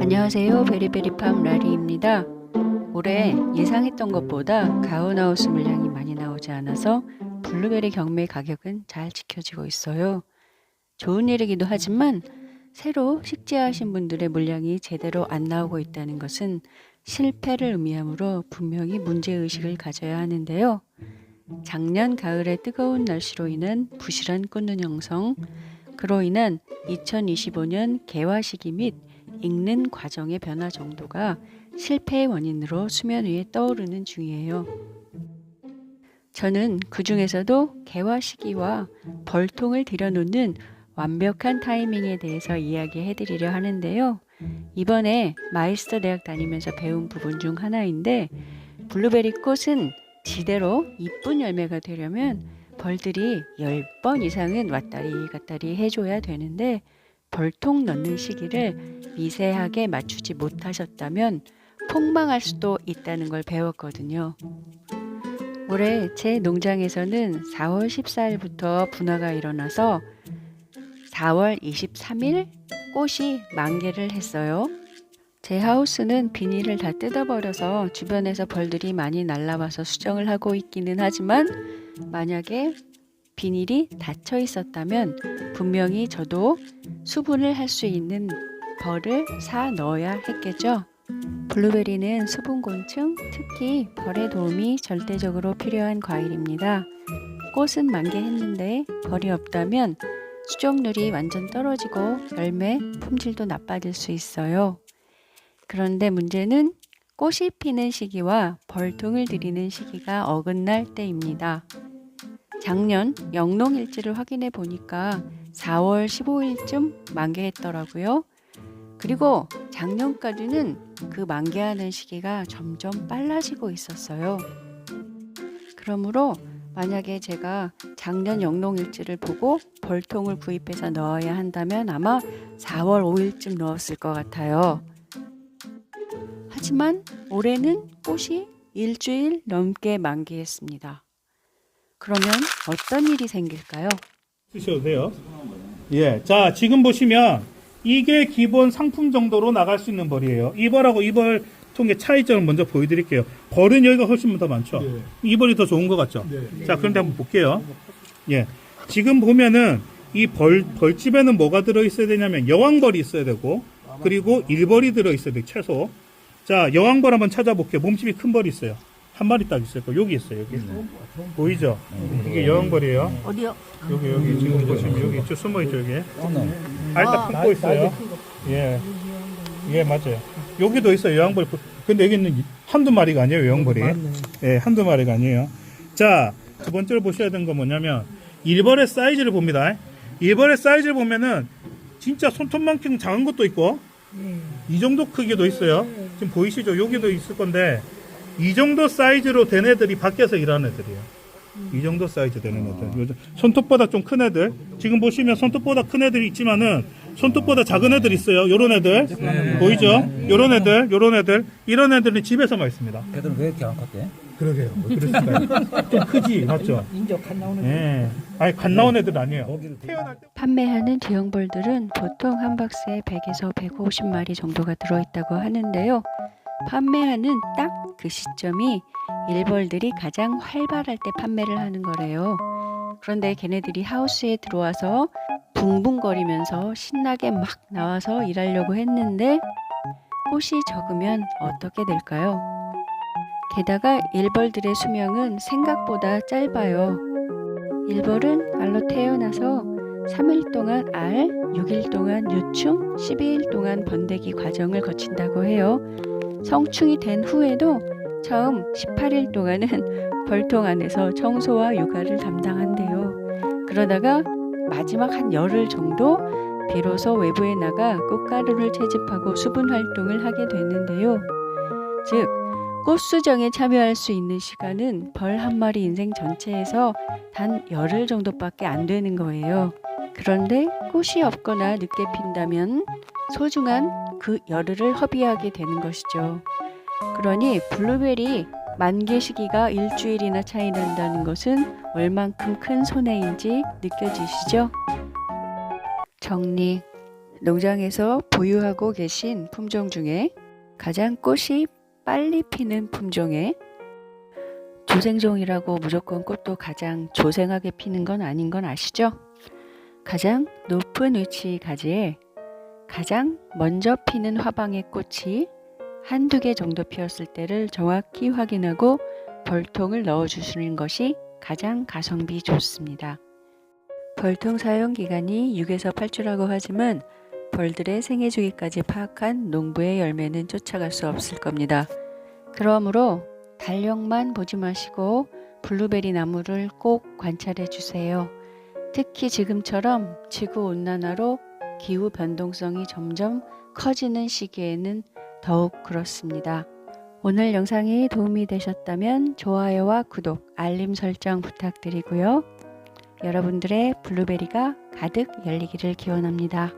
안녕하세요. 베리베리팜 라리입니다. 올해 예상했던 것보다 가온하우스 물량이 많이 나오지 않아서 블루베리 경매 가격은 잘 지켜지고 있어요. 좋은 일이기도 하지만 새로 식재하신 분들의 물량이 제대로 안 나오고 있다는 것은 실패를 의미하므로 분명히 문제의식을 가져야 하는데요. 작년 가을의 뜨거운 날씨로 인한 부실한 꽃눈 형성, 그로 인한 2025년 개화 시기 및 익는 과정의 변화 정도가 실패의 원인으로 수면 위에 떠오르는 중이에요. 저는 그 중에서도 개화 시기와 벌통을 들여놓는 완벽한 타이밍에 대해서 이야기해 드리려 하는데요. 이번에 마이스터 대학 다니면서 배운 부분 중 하나인데 블루베리 꽃은 지대로 이쁜 열매가 되려면 벌들이 10번 이상은 왔다리 갔다리 해줘야 되는데 벌통 넣는 시기를 미세하게 맞추지 못하셨다면 폭망할 수도 있다는 걸 배웠거든요. 올해 제 농장에서는 4월 14일부터 분화가 일어나서 4월 23일 꽃이 만개를 했어요. 제 하우스는 비닐을 다 뜯어버려서 주변에서 벌들이 많이 날라와서 수정을 하고 있기는 하지만 만약에 비닐이 닫혀 있었다면 분명히 저도 수분을 할 수 있는 벌을 사 넣어야 했겠죠. 블루베리는 수분곤충, 특히 벌의 도움이 절대적으로 필요한 과일입니다. 꽃은 만개했는데 벌이 없다면 수종률이 완전 떨어지고 열매 품질도 나빠질 수 있어요. 그런데 문제는 꽃이 피는 시기와 벌통을 들이는 시기가 어긋날 때입니다. 작년 영농일지를 확인해 보니까 4월 15일쯤 만개했더라고요. 그리고 작년까지는 그 만개하는 시기가 점점 빨라지고 있었어요. 그러므로 만약에 제가 작년 영농일지를 보고 벌통을 구입해서 넣어야 한다면 아마 4월 5일쯤 넣었을 것 같아요. 하지만 올해는 꽃이 일주일 넘게 만개했습니다. 그러면 어떤 일이 생길까요? 쓰셔도 돼요. 예. 자, 지금 보시면 이게 기본 상품 정도로 나갈 수 있는 벌이에요. 이 벌하고 이 벌 통의 차이점을 먼저 보여드릴게요. 벌은 여기가 훨씬 더 많죠. 이 벌이 더 좋은 것 같죠. 자, 그런데 한번 볼게요. 예. 지금 보면은 이 벌, 벌집에는 뭐가 들어있어야 되냐면 여왕벌이 있어야 되고 그리고 일벌이 들어있어야 돼요. 최소. 자, 여왕벌 한번 찾아볼게요. 몸집이 큰 벌이 있어요. 한 마리 딱 있어요. 여기 있어요. 여기. 보이죠? 이게 여왕벌이에요. 어디요? 여기 여기 지금 보시면 여기 있죠 숨어 있죠 여기 알딱 품고 있어요 예. 예 맞아요 여기도 있어요 여왕벌 근데 여기는 한두 마리가 아니에요 여왕벌이 예 한두 마리가 아니에요 자 두 번째로 보셔야 되는 건 뭐냐면 일벌의 사이즈를 봅니다 일벌의 사이즈를 보면은 진짜 손톱만큼 작은 것도 있고 이 정도 크기도 있어요 지금 보이시죠 여기도 있을 건데 이 정도 사이즈로 된 애들이 밖에서 일하는 애들이에요 이 정도 사이즈 되는 애들. 요즘 손톱보다 좀 큰 애들. 지금 보시면 손톱보다 큰 애들이 있지만은 손톱보다 작은 애들 있어요. 요런 애들. 보이죠? 요런 애들, 요런 애들. 이런 애들은 집에서만 있습니다. 걔들은 왜 이렇게 안 컸대? 그러게요. 뭐 그랬을까요? 좀 크지, 맞죠? 인적 안 나오는 예. 아니, 갓 나온 애들 아니에요. 거기를 태어날 때 판매하는 대형벌들은 보통 한 박스에 100에서 150마리 정도가 들어있다고 하는데요. 판매하는 딱 그 시점이 일벌들이 가장 활발할 때 판매를 하는 거래요. 그런데 걔네들이 하우스에 들어와서 붕붕거리면서 신나게 막 나와서 일하려고 했는데 꽃이 적으면 어떻게 될까요? 게다가 일벌들의 수명은 생각보다 짧아요. 일벌은 알로 태어나서 3일 동안 알, 6일 동안 유충, 12일 동안 번데기 과정을 거친다고 해요. 성충이 된 후에도 처음 18일 동안은 벌통 안에서 청소와 육아를 담당한대요. 그러다가 마지막 한 열흘 정도 비로소 외부에 나가 꽃가루를 채집하고 수분 활동을 하게 되는데요. 즉, 꽃수정에 참여할 수 있는 시간은 벌 한 마리 인생 전체에서 단 열흘 정도밖에 안 되는 거예요. 그런데 꽃이 없거나 늦게 핀다면 소중한 그 열흘을 허비하게 되는 것이죠. 그러니 블루베리 만개 시기가 일주일이나 차이 난다는 것은 얼만큼 큰 손해인지 느껴지시죠? 정리. 농장에서 보유하고 계신 품종 중에 가장 꽃이 빨리 피는 품종에 조생종이라고 무조건 꽃도 가장 조생하게 피는 건 아닌 건 아시죠? 가장 높은 위치 가지에 가장 먼저 피는 화방의 꽃이 한두 개 정도 피었을 때를 정확히 확인하고 벌통을 넣어주시는 것이 가장 가성비 좋습니다. 벌통 사용 기간이 6에서 8주라고 하지만 벌들의 생애 주기까지 파악한 농부의 열매는 쫓아갈 수 없을 겁니다. 그러므로 달력만 보지 마시고 블루베리 나무를 꼭 관찰해 주세요. 특히 지금처럼 지구 온난화로 기후 변동성이 점점 커지는 시기에는 더욱 그렇습니다. 오늘 영상이 도움이 되셨다면 좋아요와 구독, 알림 설정 부탁드리고요. 여러분들의 블루베리가 가득 열리기를 기원합니다.